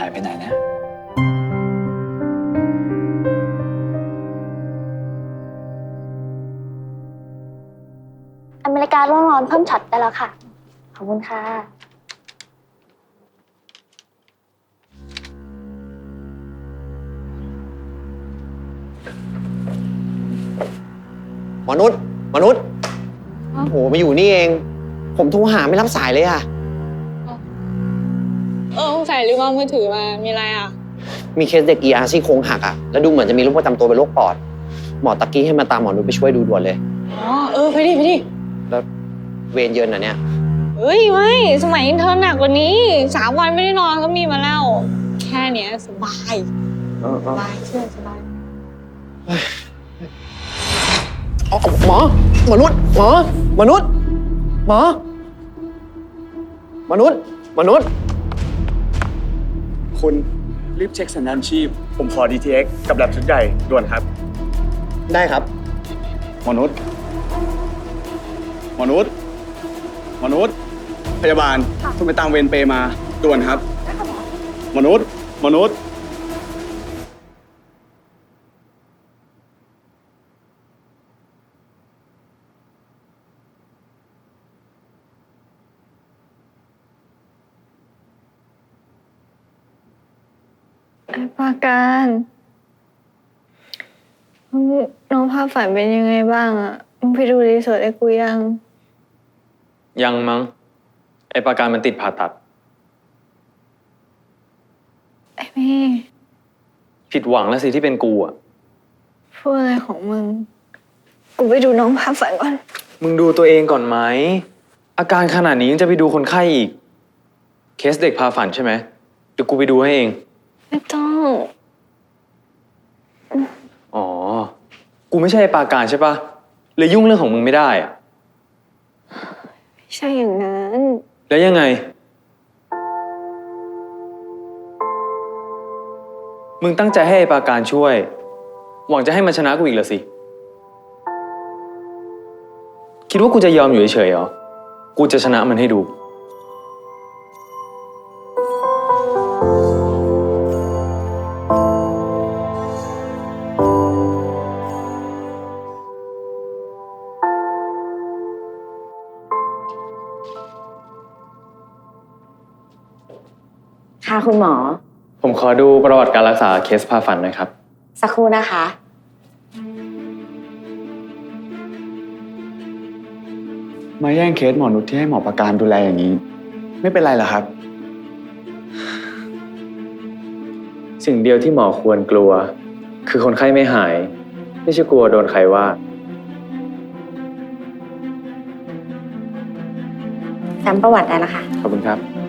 ายไปไหนนะ อเมริการ้อนร้อนๆเพิ่มช็อตได้แล้วค่ะ ขอบคุณค่ะ มนุษย์ มนุษย์ โอ้โหมาอยู่นี่เอง ผมโทรหาไม่รับสายเลยอะ เออสงสัยลืมเอามือถือมา มีอะไรอะ มีเคสเด็ก ER ซี่โครงหักอะแล้วดูเหมือนจะมีโรคประจำตัวเป็นโรคปอด หมอตะกี้ให้มาตามหมอนุชไปช่วยดูด่วนเลย อ๋อ เออ ไปดิ ไปดิ แล้วเวรเยินนะเนี่ย เฮ้ยไม่สมัยอินเทอร์หนักกว่านี้สามวันไม่ได้นอนก็มีมาแล้ว แค่เนี้ยสบายสบายเชื่อสบาย เอาเอาหมอมนุษย์หมอมนุษย์หมอมนุษย์มนุษย์ คุณรีบเช็คสัญญาณชีพ ผมขอ DTX กับแลบชุดใหญ่ด่วนครับ ได้ครับ มนุษย์ มนุษย์ มนุษย์ พยาบาลคุณไปตามเวรเปรย์มาด่วนครับ มนุษย์ มนุษย์ ไอ้ปาการน้องภาพฝันเป็นยังไงบ้างอะมึงไปดูรีสอร์ทไอ้กูยัง ยังมั้ง ไอประการมันติดผ่าตัด ไอ้พี่ผิดหวังแล้วสิที่เป็นกูอะพูดอะไรของมึง กูไปดูน้องภาพฝันก่อน มึงดูตัวเองก่อนไหม อาการขนาดนี้ยังจะไปดูคนไข้อีก เคสเด็กพาฝันใช่ไหมเดี๋ยวกูไปดูให้เอง ไม่ต้อง อ๋อ กูไม่ใช่ไอ้ปาการใช่ปะเลยยุ่งเรื่องของมึงไม่ได้อะไม่ใช่อย่างนั้น แล้วยังไง มึงตั้งใจให้ไอ้ปาการช่วย หวังจะให้มันชนะกูอีกเหรอสิ คิดว่ากูจะยอมอยู่เฉยๆเหรอ กูจะชนะมันให้ดู ค่ะคุณหมอ ผมขอดูประวัติการรักษาเคสพาฝันหน่อยครับ สักครู่นะคะ มาแย่งเคสหมอนุชที่ให้หมอประการดูแลอย่างนี้ ไม่เป็นไรเหรอครับ สิ่งเดียวที่หมอควรกลัว คือคนไข้ไม่หาย ไม่ใช่กลัวโดนใครว่า จำประวัติได้แล้วค่ะ ขอบคุณครับ